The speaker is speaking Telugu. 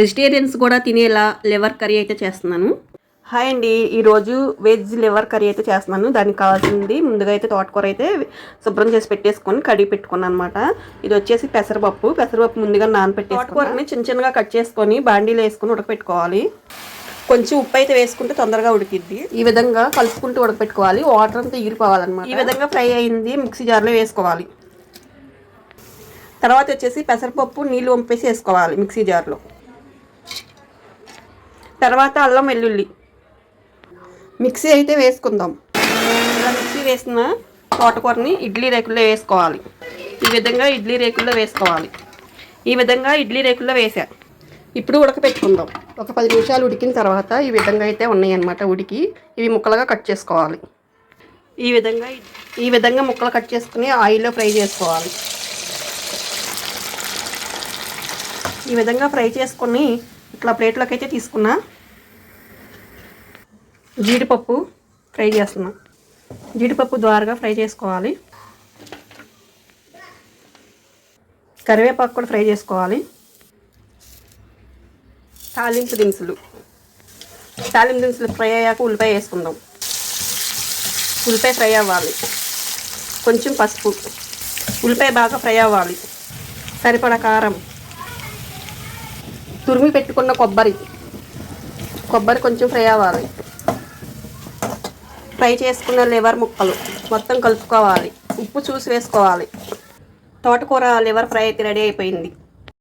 వెజిటేరియన్స్ కూడా తినేలా లివర్ కర్రీ అయితే చేస్తున్నాను. హాయ్ అండి ఈరోజు వెజ్ లివర్ కర్రీ అయితే చేస్తున్నాను. దానికి కావాల్సింది ముందుగా అయితే తోటకూర అయితే శుభ్రం చేసి పెట్టేసుకొని కడిగి పెట్టుకున్నాను అనమాట ఇది వచ్చేసి పెసరపప్పు. పెసరపప్పు ముందుగా నానపెట్టి తోటకూరని చిన్న చిన్నగా కట్ చేసుకొని బాండీలో వేసుకొని ఉడకపెట్టుకోవాలి. కొంచెం ఉప్పు అయితే వేసుకుంటే తొందరగా ఉడికిద్ది. ఈ విధంగా కలుపుకుంటూ ఉడకపెట్టుకోవాలి. వాటర్ అంతా ఎగిరిపోవాలన్నమాట ఈ విధంగా ఫ్రై అయింది. మిక్సీ జార్లో వేసుకోవాలి. తర్వాత వచ్చేసి పెసరపప్పు నీళ్ళు వంపేసి వేసుకోవాలి మిక్సీ జార్లో. తర్వాత అల్లం వెల్లుల్లి. మిక్సీ అయితే వేసుకుందాం. ఇలా మిక్సీ వేసిన తోటకూరని ఇడ్లీ రేకుల్లో వేసుకోవాలి. ఈ విధంగా ఇడ్లీ రేకుల్లో వేసుకోవాలి. ఈ విధంగా ఇడ్లీ రేకుల్లో వేసా. ఇప్పుడు ఉడకపెట్టుకుందాం. ఒక పది నిమిషాలు ఉడికిన తర్వాత ఈ విధంగా అయితే ఉన్నాయన్నమాట ఉడికి. ఇవి ముక్కలుగా కట్ చేసుకోవాలి. ఈ విధంగా ఈ విధంగా ముక్కలు కట్ చేసుకుని ఆయిల్లో ఫ్రై చేసుకోవాలి. ఈ విధంగా ఫ్రై చేసుకొని ఇట్లా ప్లేట్లోకి అయితే తీసుకున్నా. జీడిపప్పు ఫ్రై చేస్తున్నా. జీడిపప్పు ద్వారాగా ఫ్రై చేసుకోవాలి. కరివేపాకు కూడా ఫ్రై చేసుకోవాలి. తాలింపు దినుసులు. తాలింపు దినుసులు ఫ్రై అయ్యాక ఉల్లిపాయ వేసుకుందాం. ఉల్లిపాయ ఫ్రై అవ్వాలి. కొంచెం పసుపు. ఉల్లిపాయ బాగా ఫ్రై అవ్వాలి. సరిపడా కారం. తురిమి పెట్టుకున్న కొబ్బరి. కొబ్బరి కొంచెం ఫ్రై అవ్వాలి. ఫ్రై చేసుకున్న లివర్ ముక్కలు మొత్తం కలుపుకోవాలి. ఉప్పు చూసి వేసుకోవాలి. తోటకూర లివర్ ఫ్రై అయితే రెడీ అయిపోయింది.